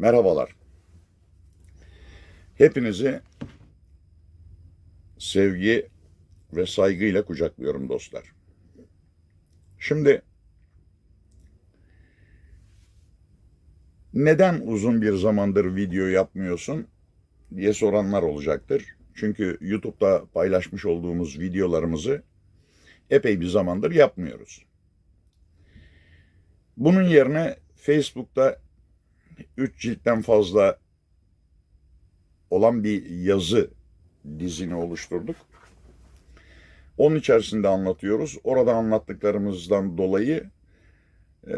Merhabalar. Hepinizi sevgi ve saygıyla kucaklıyorum dostlar. Şimdi neden uzun bir zamandır video yapmıyorsun diye soranlar olacaktır. Çünkü YouTube'da paylaşmış olduğumuz videolarımızı epey bir zamandır yapmıyoruz. Bunun yerine Facebook'ta 3 ciltten fazla olan bir yazı dizini oluşturduk. Onun içerisinde anlatıyoruz. Orada anlattıklarımızdan dolayı e,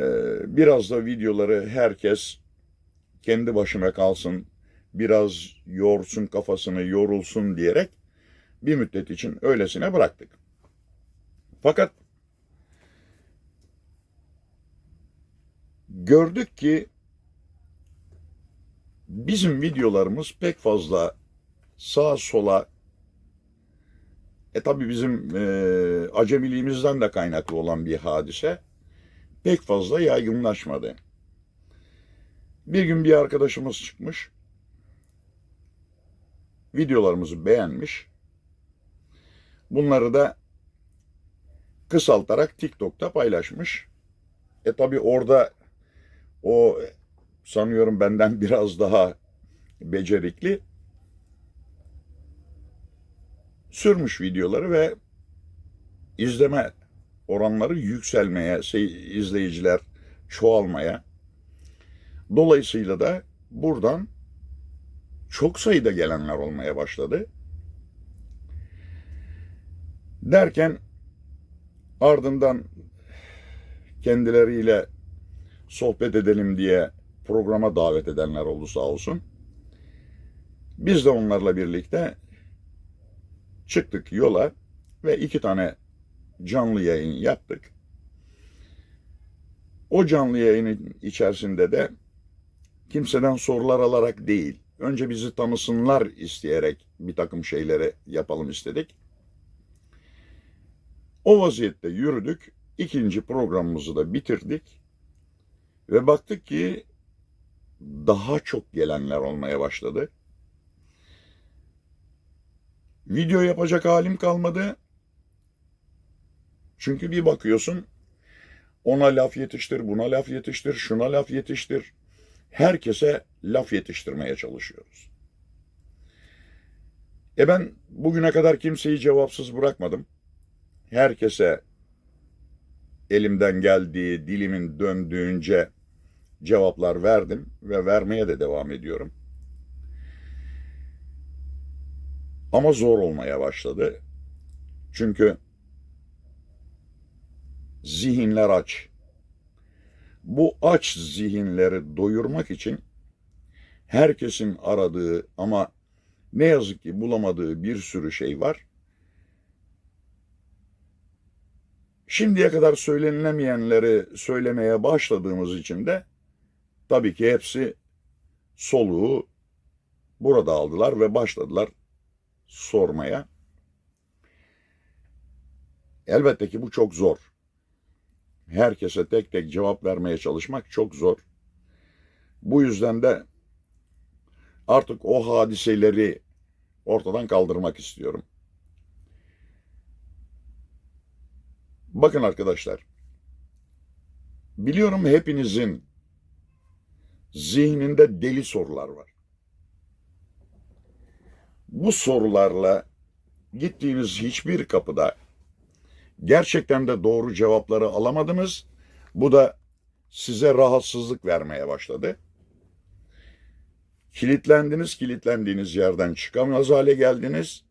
biraz da videoları herkes kendi başına kalsın, biraz yorsun kafasını, yorulsun diyerek bir müddet için öylesine bıraktık. Fakat gördük ki bizim videolarımız pek fazla sağa sola e tabi bizim e, acemiliğimizden de kaynaklı olan bir hadise pek fazla yaygınlaşmadı. Bir gün bir arkadaşımız çıkmış. Videolarımızı beğenmiş. Bunları da kısaltarak TikTok'ta paylaşmış. E tabi orada o sanıyorum benden biraz daha becerikli sürmüş videoları ve izleme oranları yükselmeye, şey, izleyiciler çoğalmaya. Dolayısıyla da buradan çok sayıda gelenler olmaya başladı. Derken ardından kendileriyle sohbet edelim diye programa davet edenler oldu sağ olsun. Biz de onlarla birlikte çıktık yola ve iki tane canlı yayın yaptık. O canlı yayının içerisinde de kimseden sorular alarak değil, önce bizi tanısınlar isteyerek bir takım şeyleri yapalım istedik. O vaziyette yürüdük. İkinci programımızı da bitirdik. Ve baktık ki daha çok gelenler olmaya başladı. Video yapacak halim kalmadı. Çünkü bir bakıyorsun ona laf yetiştir, buna laf yetiştir, şuna laf yetiştir. Herkese laf yetiştirmeye çalışıyoruz. E ben bugüne kadar kimseyi cevapsız bırakmadım. Herkese elimden geldiği, dilimin döndüğünce cevaplar verdim ve vermeye de devam ediyorum. Ama zor olmaya başladı. Çünkü zihinler aç. Bu aç zihinleri doyurmak için herkesin aradığı ama ne yazık ki bulamadığı bir sürü şey var. Şimdiye kadar söylenilemeyenleri söylemeye başladığımız için de tabii ki hepsi soluğu burada aldılar ve başladılar sormaya. Elbette ki bu çok zor. Herkese tek tek cevap vermeye çalışmak çok zor. Bu yüzden de artık o hadiseleri ortadan kaldırmak istiyorum. Bakın arkadaşlar. Biliyorum hepinizin zihninde deli sorular var. Bu sorularla gittiğiniz hiçbir kapıda gerçekten de doğru cevapları alamadınız. Bu da size rahatsızlık vermeye başladı. Kilitlendiniz, kilitlendiğiniz yerden çıkamaz hale geldiniz.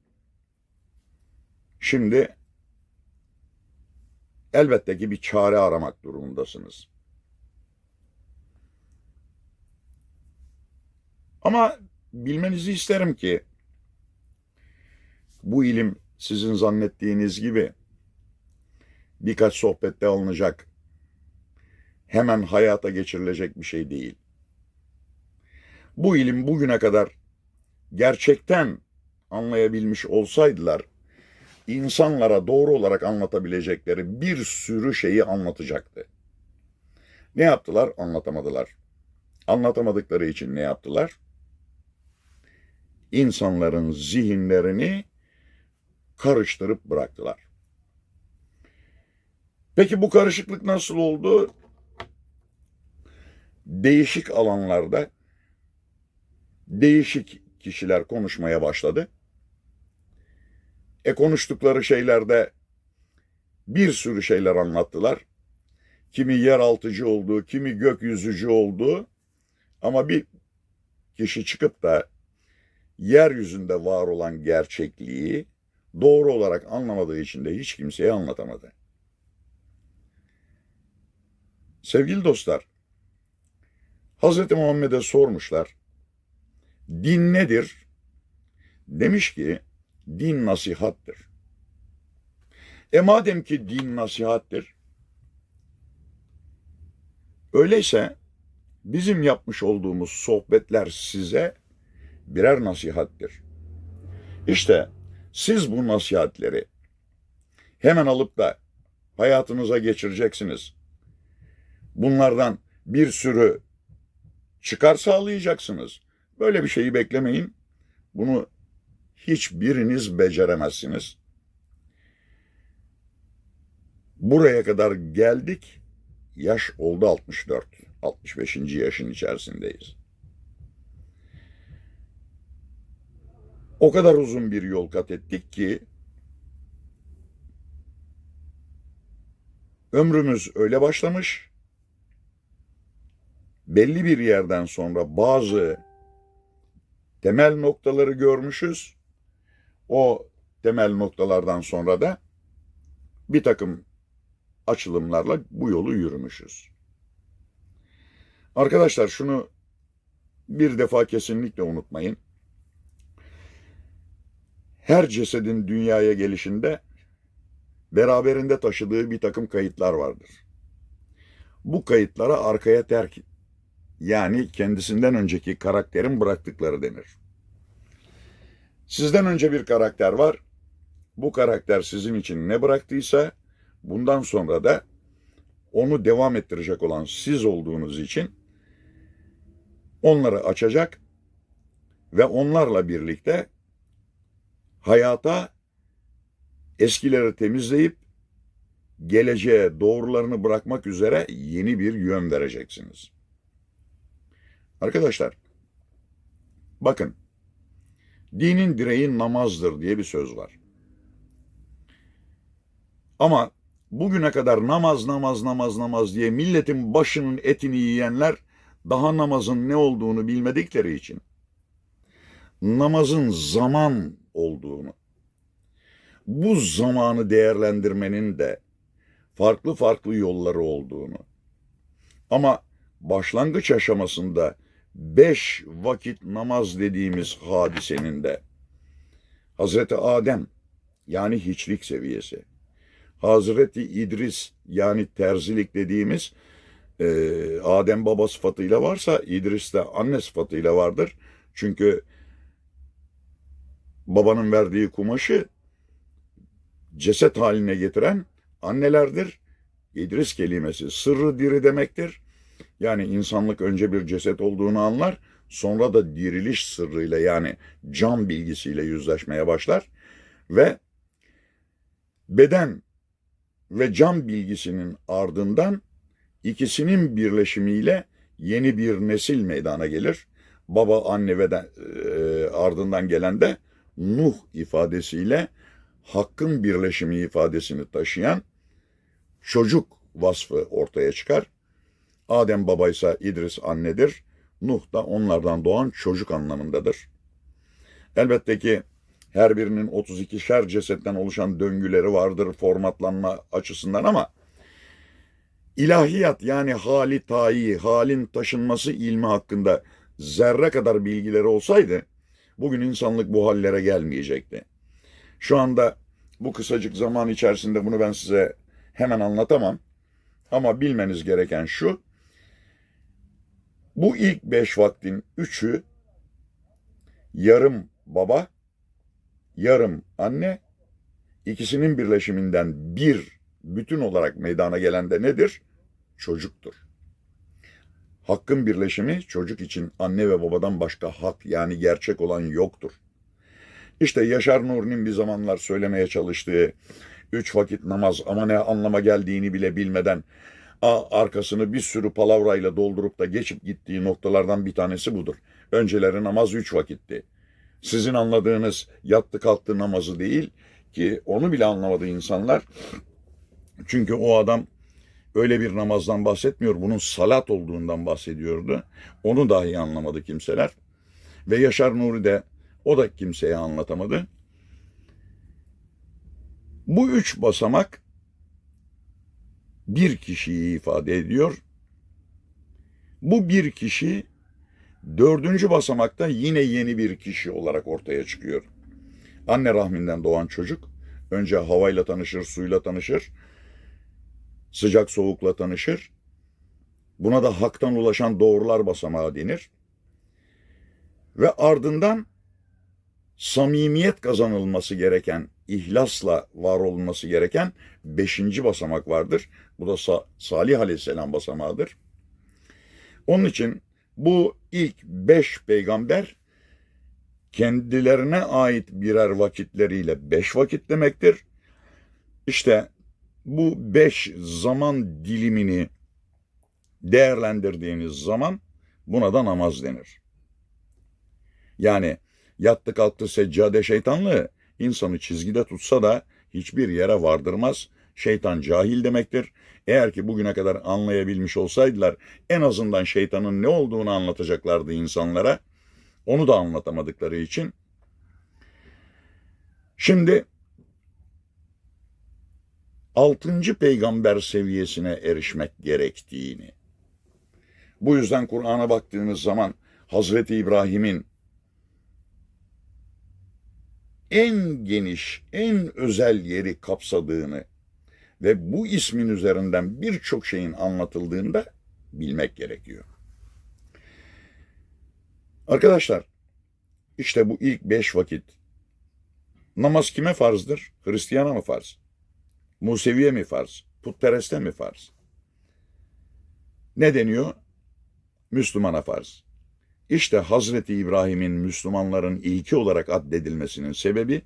Şimdi elbette ki bir çare aramak durumundasınız. Ama bilmenizi isterim ki bu ilim sizin zannettiğiniz gibi birkaç sohbette alınacak, hemen hayata geçirilecek bir şey değil. Bu ilim bugüne kadar gerçekten anlayabilmiş olsaydılar, insanlara doğru olarak anlatabilecekleri bir sürü şeyi anlatacaktı. Ne yaptılar? Anlatamadılar. Anlatamadıkları için ne yaptılar? İnsanların zihinlerini karıştırıp bıraktılar. Peki bu karışıklık nasıl oldu? Değişik alanlarda değişik kişiler konuşmaya başladı. E konuştukları şeylerde bir sürü şeyler anlattılar. Kimi yeraltıcı olduğu, kimi gökyüzücü olduğu ama bir kişi çıkıp da yeryüzünde var olan gerçekliği doğru olarak anlamadığı için de hiç kimseye anlatamadı. Sevgili dostlar, Hz. Muhammed'e sormuşlar. Din nedir? Demiş ki din nasihattır. E madem ki din nasihattir, öyleyse bizim yapmış olduğumuz sohbetler size birer nasihattir. İşte siz bu nasihatleri hemen alıp da hayatınıza geçireceksiniz. Bunlardan bir sürü çıkar sağlayacaksınız. Böyle bir şeyi beklemeyin. Bunu hiçbiriniz beceremezsiniz. Buraya kadar geldik. Yaş oldu 64. 65. yaşın içerisindeyiz. O kadar uzun bir yol kat ettik ki ömrümüz öyle başlamış. Belli bir yerden sonra bazı temel noktaları görmüşüz. O temel noktalardan sonra da bir takım açılımlarla bu yolu yürümüşüz. Arkadaşlar şunu bir defa kesinlikle unutmayın. Her cesedin dünyaya gelişinde beraberinde taşıdığı bir takım kayıtlar vardır. Bu kayıtlara arkaya terk yani kendisinden önceki karakterin bıraktıkları denir. Sizden önce bir karakter var. Bu karakter sizin için ne bıraktıysa bundan sonra da onu devam ettirecek olan siz olduğunuz için onları açacak ve onlarla birlikte hayata eskileri temizleyip geleceğe doğrularını bırakmak üzere yeni bir yön vereceksiniz. Arkadaşlar, bakın, dinin direği namazdır diye bir söz var. Ama bugüne kadar namaz, namaz, namaz, namaz diye milletin başının etini yiyenler daha namazın ne olduğunu bilmedikleri için namazın zaman olduğunu, bu zamanı değerlendirmenin de farklı farklı yolları olduğunu ama başlangıç aşamasında beş vakit namaz dediğimiz hadisenin de Hazreti Adem yani hiçlik seviyesi, Hazreti İdris yani terzilik dediğimiz e, Adem baba sıfatıyla varsa İdris de anne sıfatıyla vardır. Çünkü babanın verdiği kumaşı ceset haline getiren annelerdir. İdris kelimesi sırrı diri demektir. Yani insanlık önce bir ceset olduğunu anlar, sonra da diriliş sırrıyla yani can bilgisiyle yüzleşmeye başlar ve beden ve can bilgisinin ardından ikisinin birleşimiyle yeni bir nesil meydana gelir. Baba, anne ve de, e, ardından gelen de Nuh ifadesiyle hakkın birleşimi ifadesini taşıyan çocuk vasfı ortaya çıkar. Adem babaysa İdris annedir. Nuh da onlardan doğan çocuk anlamındadır. Elbette ki her birinin 32'şer cesetten oluşan döngüleri vardır formatlanma açısından ama ilahiyat yani hali tayi, halin taşınması ilmi hakkında zerre kadar bilgileri olsaydı bugün insanlık bu hallere gelmeyecekti. Şu anda bu kısacık zaman içerisinde bunu ben size hemen anlatamam. Ama bilmeniz gereken şu, bu ilk beş vaktin üçü yarım baba, yarım anne, ikisinin birleşiminden bir bütün olarak meydana gelen de nedir? Çocuktur. Hakkın birleşimi çocuk için anne ve babadan başka hak yani gerçek olan yoktur. İşte Yaşar Nuri'nin bir zamanlar söylemeye çalıştığı üç vakit namaz ama ne anlama geldiğini bile bilmeden a, arkasını bir sürü palavrayla doldurup da geçip gittiği noktalardan bir tanesi budur. Önceleri namaz üç vakitti. Sizin anladığınız yattı kalktı namazı değil ki onu bile anlamadı insanlar. Çünkü o adam öyle bir namazdan bahsetmiyor. Bunun salat olduğundan bahsediyordu. Onu dahi anlamadı kimseler. Ve Yaşar Nuri de o da kimseye anlatamadı. Bu üç basamak bir kişiyi ifade ediyor. Bu bir kişi dördüncü basamakta yine yeni bir kişi olarak ortaya çıkıyor. Anne rahminden doğan çocuk önce havayla tanışır, suyla tanışır, sıcak soğukla tanışır. Buna da haktan ulaşan doğrular basamağı denir. Ve ardından samimiyet kazanılması gereken, ihlasla var olması gereken beşinci basamak vardır. Bu da Sa- Salih Aleyhisselam basamağıdır. Onun için bu ilk beş peygamber kendilerine ait birer vakitleriyle beş vakit demektir. İşte bu beş zaman dilimini değerlendirdiğiniz zaman buna da namaz denir. Yani yattı kalktı seccade şeytanlığı insanı çizgide tutsa da hiçbir yere vardırmaz. Şeytan cahil demektir. Eğer ki bugüne kadar anlayabilmiş olsaydılar en azından şeytanın ne olduğunu anlatacaklardı insanlara. Onu da anlatamadıkları için. Şimdi altıncı peygamber seviyesine erişmek gerektiğini. Bu yüzden Kur'an'a baktığınız zaman Hazreti İbrahim'in en geniş, en özel yeri kapsadığını ve bu ismin üzerinden birçok şeyin anlatıldığında bilmek gerekiyor. Arkadaşlar, işte bu ilk beş vakit namaz kime farzdır? Hristiyana mı farz? Museviye mi farz? Putpereste mi farz? Ne deniyor? Müslümana farz. İşte Hazreti İbrahim'in Müslümanların ilki olarak addedilmesinin sebebi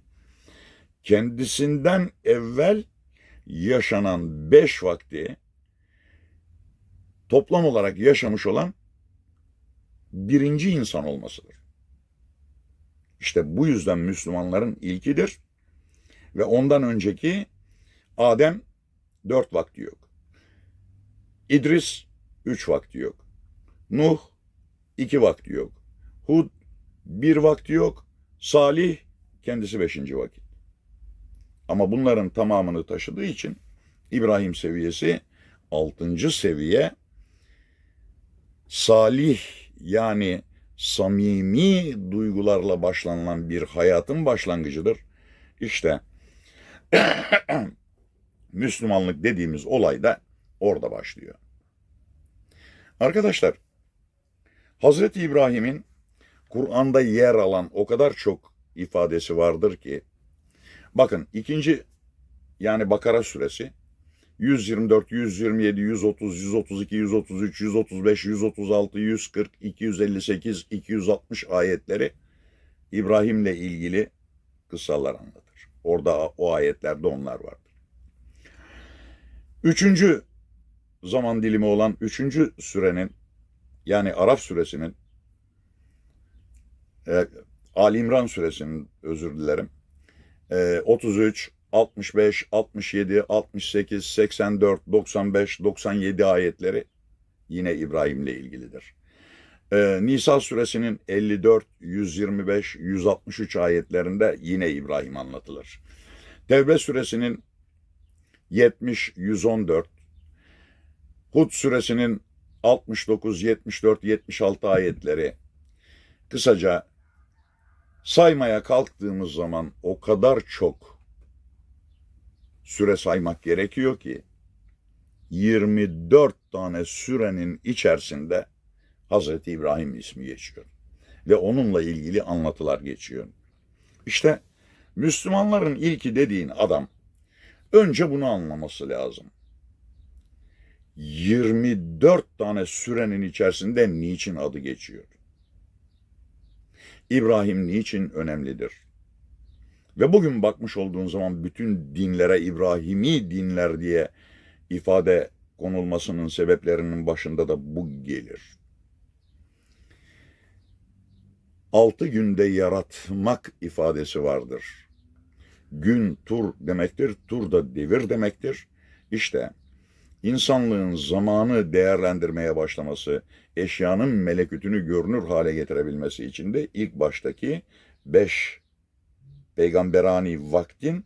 kendisinden evvel yaşanan beş vakti toplam olarak yaşamış olan birinci insan olmasıdır. İşte bu yüzden Müslümanların ilkidir ve ondan önceki Adem dört vakti yok. İdris üç vakti yok. Nuh iki vakti yok. Hud bir vakti yok. Salih kendisi beşinci vakit. Ama bunların tamamını taşıdığı için İbrahim seviyesi altıncı seviye salih yani samimi duygularla başlanılan bir hayatın başlangıcıdır. İşte Müslümanlık dediğimiz olay da orada başlıyor. Arkadaşlar Hazreti İbrahim'in Kur'an'da yer alan o kadar çok ifadesi vardır ki bakın ikinci yani Bakara suresi 124, 127, 130, 132, 133, 135, 136, 140, 258, 260 ayetleri İbrahim'le ilgili kıssalar anlatır. Orada o ayetlerde onlar vardır. Üçüncü zaman dilimi olan üçüncü sürenin yani Araf suresinin e, Ali İmran suresinin özür dilerim e, 33, 65, 67, 68, 84, 95, 97 ayetleri yine İbrahim'le ilgilidir. Ee, Nisa suresinin 54, 125, 163 ayetlerinde yine İbrahim anlatılır. Tevbe suresinin 70, 114, Hud suresinin 69, 74, 76 ayetleri kısaca saymaya kalktığımız zaman o kadar çok süre saymak gerekiyor ki 24 tane sürenin içerisinde Hazreti İbrahim ismi geçiyor. Ve onunla ilgili anlatılar geçiyor. İşte Müslümanların ilki dediğin adam önce bunu anlaması lazım. 24 tane sürenin içerisinde niçin adı geçiyor? İbrahim niçin önemlidir? Ve bugün bakmış olduğun zaman bütün dinlere İbrahimi dinler diye ifade konulmasının sebeplerinin başında da bu gelir. Altı günde yaratmak ifadesi vardır. Gün tur demektir, tur da devir demektir. İşte insanlığın zamanı değerlendirmeye başlaması, eşyanın melekütünü görünür hale getirebilmesi için de ilk baştaki beş peygamberani vaktin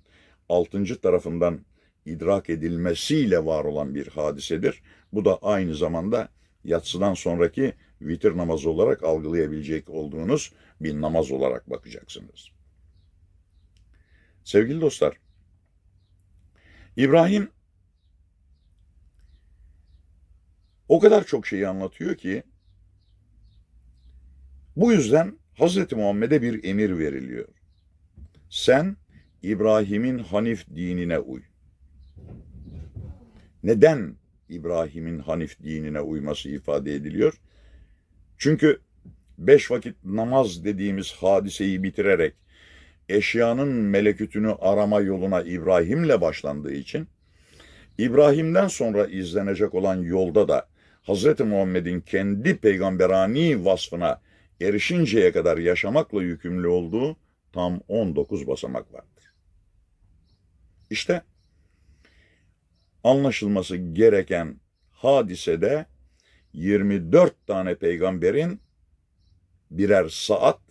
altıncı tarafından idrak edilmesiyle var olan bir hadisedir. Bu da aynı zamanda yatsıdan sonraki vitir namazı olarak algılayabilecek olduğunuz bir namaz olarak bakacaksınız. Sevgili dostlar, İbrahim o kadar çok şeyi anlatıyor ki bu yüzden Hazreti Muhammed'e bir emir veriliyor. Sen İbrahim'in Hanif dinine uy. Neden İbrahim'in Hanif dinine uyması ifade ediliyor? Çünkü beş vakit namaz dediğimiz hadiseyi bitirerek eşyanın melekütünü arama yoluna İbrahim'le başlandığı için İbrahim'den sonra izlenecek olan yolda da Hz. Muhammed'in kendi peygamberani vasfına erişinceye kadar yaşamakla yükümlü olduğu tam 19 basamak vardır. İşte anlaşılması gereken hadisede 24 tane peygamberin birer saat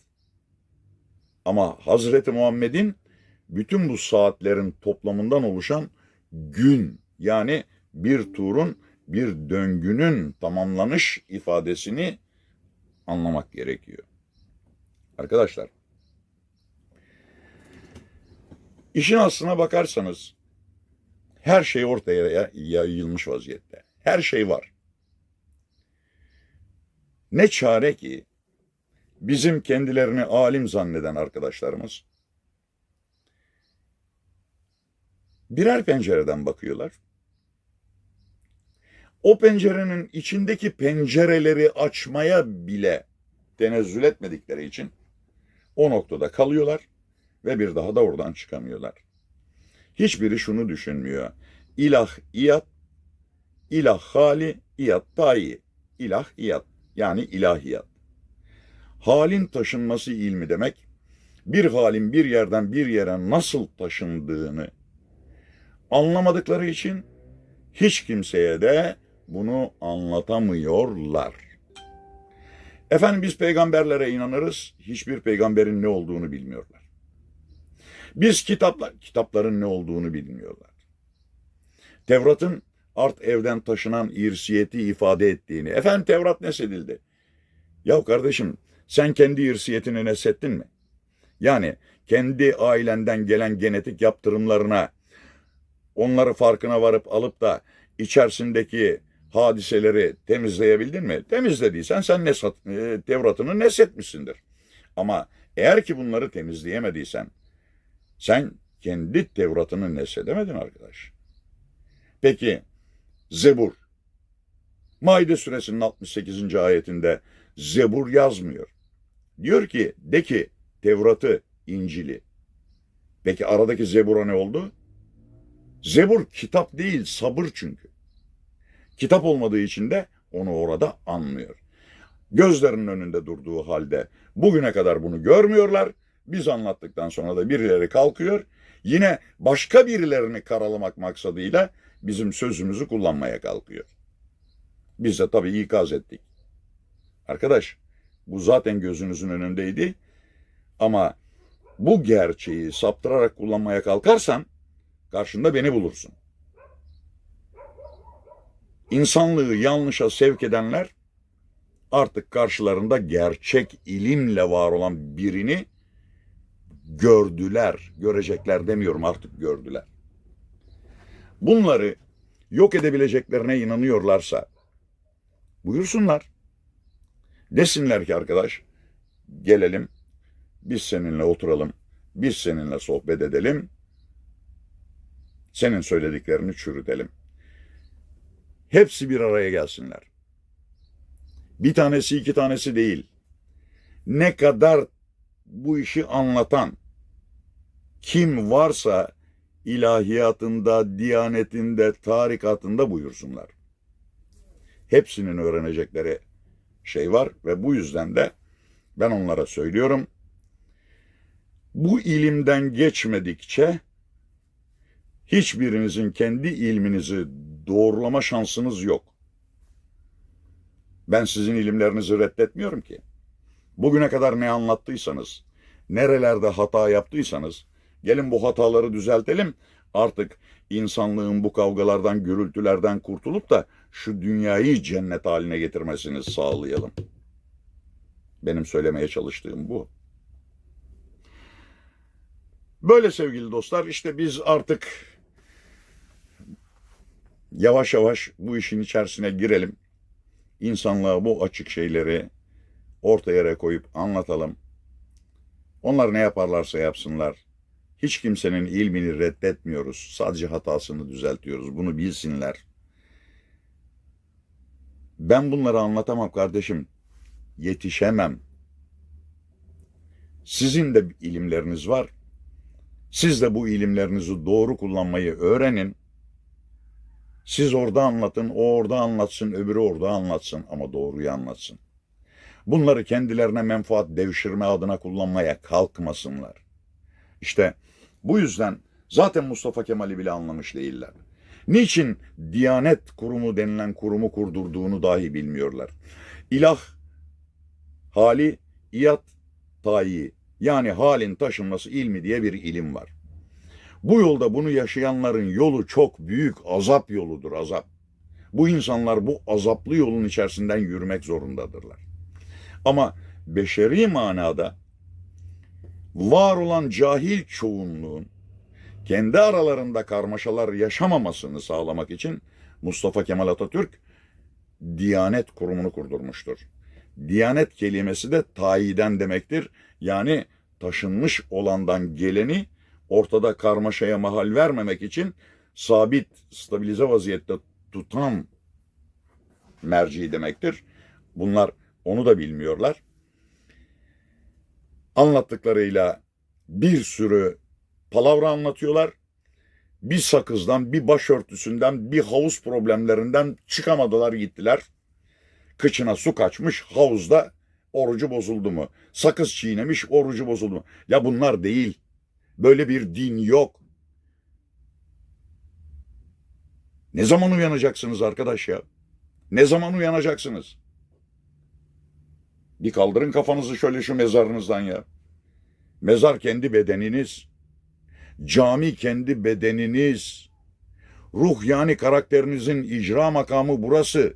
ama Hazreti Muhammed'in bütün bu saatlerin toplamından oluşan gün yani bir turun bir döngünün tamamlanış ifadesini anlamak gerekiyor. Arkadaşlar işin aslına bakarsanız her şey ortaya yayılmış vaziyette. Her şey var. Ne çare ki bizim kendilerini alim zanneden arkadaşlarımız birer pencereden bakıyorlar. O pencerenin içindeki pencereleri açmaya bile tenezzül etmedikleri için o noktada kalıyorlar ve bir daha da oradan çıkamıyorlar. Hiçbiri şunu düşünmüyor. İlah iyat, ilah hali, iyat tayi. İlah iyat yani ilahiyat. Halin taşınması ilmi demek, bir halin bir yerden bir yere nasıl taşındığını anlamadıkları için hiç kimseye de bunu anlatamıyorlar. Efendim biz peygamberlere inanırız, hiçbir peygamberin ne olduğunu bilmiyorlar. Biz kitaplar, kitapların ne olduğunu bilmiyorlar. Tevrat'ın art evden taşınan irsiyeti ifade ettiğini. Efendim Tevrat nesedildi. Ya kardeşim sen kendi irsiyetini nesettin mi? Yani kendi ailenden gelen genetik yaptırımlarına onları farkına varıp alıp da içerisindeki hadiseleri temizleyebildin mi? Temizlediysen sen nesat, e, Tevrat'ını nesetmişsindir. Ama eğer ki bunları temizleyemediysen sen kendi Tevrat'ını nesedemedin arkadaş. Peki Zebur. Maide suresinin 68. ayetinde Zebur yazmıyor. Diyor ki de ki Tevrat'ı, İncil'i. Peki aradaki Zebur'a ne oldu? Zebur kitap değil sabır çünkü. Kitap olmadığı için de onu orada anlıyor. Gözlerinin önünde durduğu halde bugüne kadar bunu görmüyorlar. Biz anlattıktan sonra da birileri kalkıyor. Yine başka birilerini karalamak maksadıyla bizim sözümüzü kullanmaya kalkıyor. Biz de tabii ikaz ettik. Arkadaş bu zaten gözünüzün önündeydi ama bu gerçeği saptırarak kullanmaya kalkarsan karşında beni bulursun. İnsanlığı yanlışa sevk edenler artık karşılarında gerçek ilimle var olan birini gördüler. Görecekler demiyorum artık gördüler bunları yok edebileceklerine inanıyorlarsa buyursunlar. Desinler ki arkadaş gelelim biz seninle oturalım, biz seninle sohbet edelim, senin söylediklerini çürütelim. Hepsi bir araya gelsinler. Bir tanesi iki tanesi değil. Ne kadar bu işi anlatan kim varsa ilahiyatında, diyanetinde, tarikatında buyursunlar. Hepsinin öğrenecekleri şey var ve bu yüzden de ben onlara söylüyorum. Bu ilimden geçmedikçe hiçbirinizin kendi ilminizi doğrulama şansınız yok. Ben sizin ilimlerinizi reddetmiyorum ki. Bugüne kadar ne anlattıysanız, nerelerde hata yaptıysanız, gelin bu hataları düzeltelim. Artık insanlığın bu kavgalardan, gürültülerden kurtulup da şu dünyayı cennet haline getirmesini sağlayalım. Benim söylemeye çalıştığım bu. Böyle sevgili dostlar işte biz artık yavaş yavaş bu işin içerisine girelim. İnsanlığa bu açık şeyleri ortaya koyup anlatalım. Onlar ne yaparlarsa yapsınlar. Hiç kimsenin ilmini reddetmiyoruz. Sadece hatasını düzeltiyoruz. Bunu bilsinler. Ben bunları anlatamam kardeşim. Yetişemem. Sizin de ilimleriniz var. Siz de bu ilimlerinizi doğru kullanmayı öğrenin. Siz orada anlatın, o orada anlatsın, öbürü orada anlatsın ama doğruyu anlatsın. Bunları kendilerine menfaat devşirme adına kullanmaya kalkmasınlar. İşte bu yüzden zaten Mustafa Kemal'i bile anlamış değiller. Niçin Diyanet Kurumu denilen kurumu kurdurduğunu dahi bilmiyorlar. İlah, hali, iyat, tayi yani halin taşınması ilmi diye bir ilim var. Bu yolda bunu yaşayanların yolu çok büyük azap yoludur azap. Bu insanlar bu azaplı yolun içerisinden yürümek zorundadırlar. Ama beşeri manada var olan cahil çoğunluğun kendi aralarında karmaşalar yaşamamasını sağlamak için Mustafa Kemal Atatürk Diyanet Kurumu'nu kurdurmuştur. Diyanet kelimesi de tayiden demektir. Yani taşınmış olandan geleni ortada karmaşaya mahal vermemek için sabit, stabilize vaziyette tutan merci demektir. Bunlar onu da bilmiyorlar. Anlattıklarıyla bir sürü palavra anlatıyorlar. Bir sakızdan, bir başörtüsünden, bir havuz problemlerinden çıkamadılar gittiler. Kıçına su kaçmış havuzda orucu bozuldu mu? Sakız çiğnemiş orucu bozuldu mu? Ya bunlar değil. Böyle bir din yok. Ne zaman uyanacaksınız arkadaş ya? Ne zaman uyanacaksınız? Bir kaldırın kafanızı şöyle şu mezarınızdan ya. Mezar kendi bedeniniz. Cami kendi bedeniniz. Ruh yani karakterinizin icra makamı burası.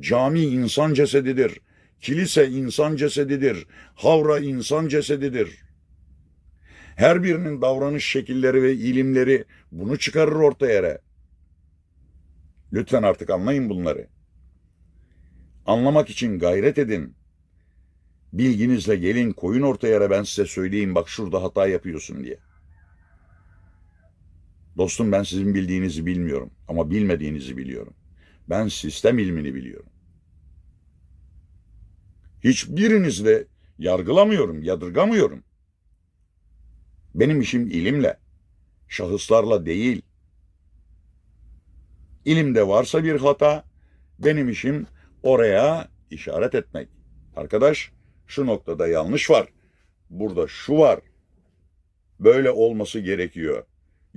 Cami insan cesedidir. Kilise insan cesedidir. Havra insan cesedidir. Her birinin davranış şekilleri ve ilimleri bunu çıkarır ortaya. Lütfen artık anlayın bunları. Anlamak için gayret edin. Bilginizle gelin koyun ortaya ben size söyleyeyim bak şurada hata yapıyorsun diye. Dostum ben sizin bildiğinizi bilmiyorum ama bilmediğinizi biliyorum. Ben sistem ilmini biliyorum. Hiçbirinizi de yargılamıyorum, yadırgamıyorum. Benim işim ilimle, şahıslarla değil. İlimde varsa bir hata, benim işim oraya işaret etmek. Arkadaş, şu noktada yanlış var. Burada şu var. Böyle olması gerekiyor.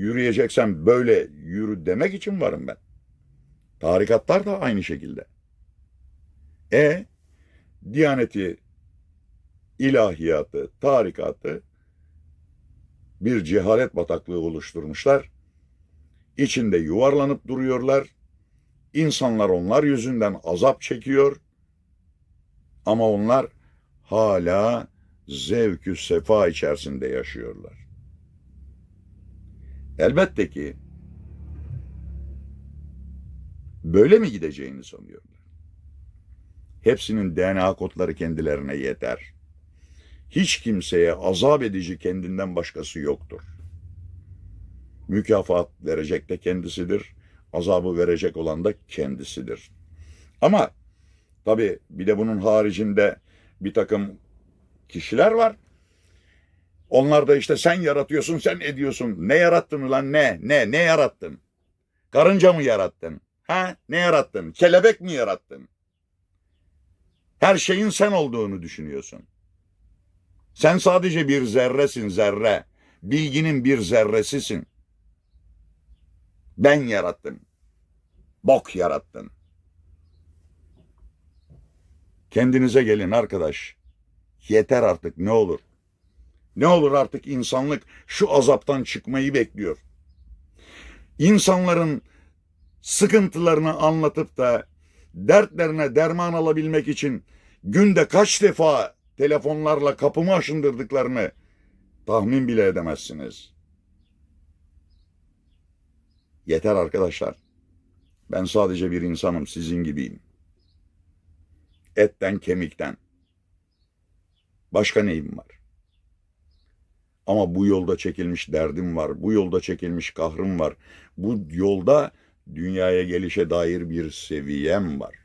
Yürüyeceksen böyle yürü demek için varım ben. Tarikatlar da aynı şekilde. E Diyaneti, ilahiyatı, tarikatı bir cehalet bataklığı oluşturmuşlar. İçinde yuvarlanıp duruyorlar. İnsanlar onlar yüzünden azap çekiyor. Ama onlar hala zevkü sefa içerisinde yaşıyorlar. Elbette ki böyle mi gideceğini sanıyorlar. Hepsinin DNA kodları kendilerine yeter. Hiç kimseye azap edici kendinden başkası yoktur. Mükafat verecek de kendisidir. azabı verecek olan da kendisidir. Ama tabi bir de bunun haricinde bir takım kişiler var. Onlar da işte sen yaratıyorsun, sen ediyorsun. Ne yarattın ulan ne? Ne? Ne yarattın? Karınca mı yarattın? Ha? Ne yarattın? Kelebek mi yarattın? Her şeyin sen olduğunu düşünüyorsun. Sen sadece bir zerresin zerre. Bilginin bir zerresisin. Ben yarattım. Bok yarattın. Kendinize gelin arkadaş. Yeter artık ne olur. Ne olur artık insanlık şu azaptan çıkmayı bekliyor. İnsanların sıkıntılarını anlatıp da dertlerine derman alabilmek için günde kaç defa telefonlarla kapımı aşındırdıklarını tahmin bile edemezsiniz. Yeter arkadaşlar. Ben sadece bir insanım, sizin gibiyim. Etten, kemikten. Başka neyim var? Ama bu yolda çekilmiş derdim var. Bu yolda çekilmiş kahrım var. Bu yolda dünyaya gelişe dair bir seviyem var.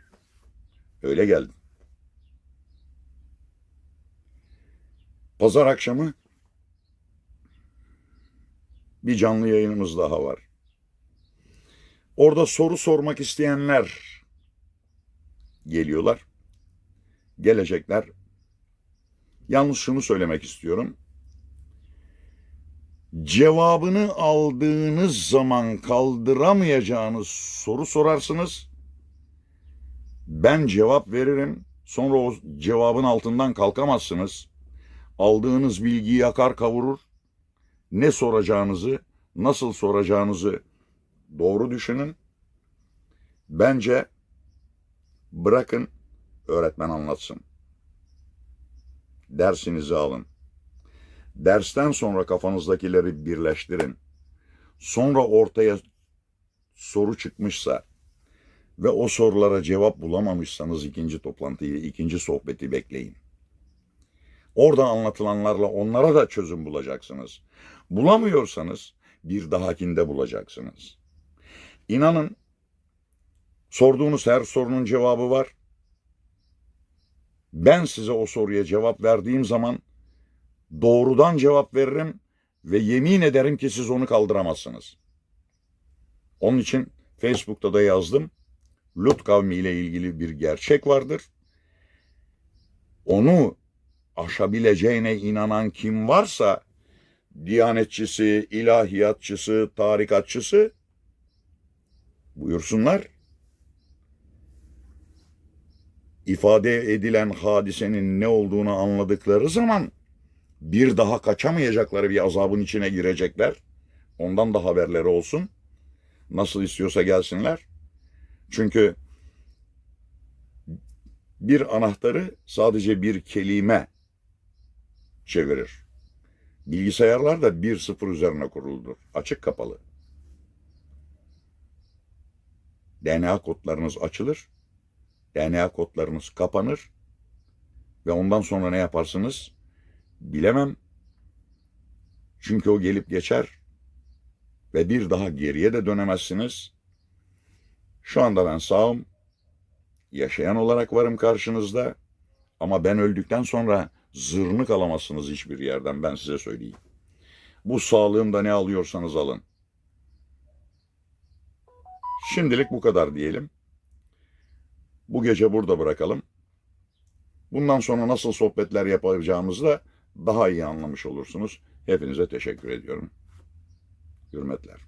Öyle geldim. Pazar akşamı bir canlı yayınımız daha var. Orada soru sormak isteyenler geliyorlar. Gelecekler. Yalnız şunu söylemek istiyorum. Cevabını aldığınız zaman kaldıramayacağınız soru sorarsınız. Ben cevap veririm. Sonra o cevabın altından kalkamazsınız. Aldığınız bilgiyi yakar kavurur. Ne soracağınızı, nasıl soracağınızı doğru düşünün. Bence bırakın öğretmen anlatsın. Dersinizi alın. Dersten sonra kafanızdakileri birleştirin. Sonra ortaya soru çıkmışsa ve o sorulara cevap bulamamışsanız ikinci toplantıyı, ikinci sohbeti bekleyin. Orada anlatılanlarla onlara da çözüm bulacaksınız. Bulamıyorsanız bir dahakinde bulacaksınız. İnanın sorduğunuz her sorunun cevabı var. Ben size o soruya cevap verdiğim zaman doğrudan cevap veririm ve yemin ederim ki siz onu kaldıramazsınız. Onun için Facebook'ta da yazdım. Lut kavmi ile ilgili bir gerçek vardır. Onu aşabileceğine inanan kim varsa diyanetçisi, ilahiyatçısı, tarikatçısı buyursunlar. ifade edilen hadisenin ne olduğunu anladıkları zaman bir daha kaçamayacakları bir azabın içine girecekler. Ondan da haberleri olsun. Nasıl istiyorsa gelsinler. Çünkü bir anahtarı sadece bir kelime çevirir. Bilgisayarlar da bir sıfır üzerine kuruludur. Açık kapalı. DNA kodlarınız açılır. DNA kodlarınız kapanır ve ondan sonra ne yaparsınız bilemem. Çünkü o gelip geçer ve bir daha geriye de dönemezsiniz. Şu anda ben sağım, yaşayan olarak varım karşınızda ama ben öldükten sonra zırnık alamazsınız hiçbir yerden ben size söyleyeyim. Bu sağlığımda ne alıyorsanız alın. Şimdilik bu kadar diyelim. Bu gece burada bırakalım. Bundan sonra nasıl sohbetler yapacağımızı da daha iyi anlamış olursunuz. Hepinize teşekkür ediyorum. Hürmetler.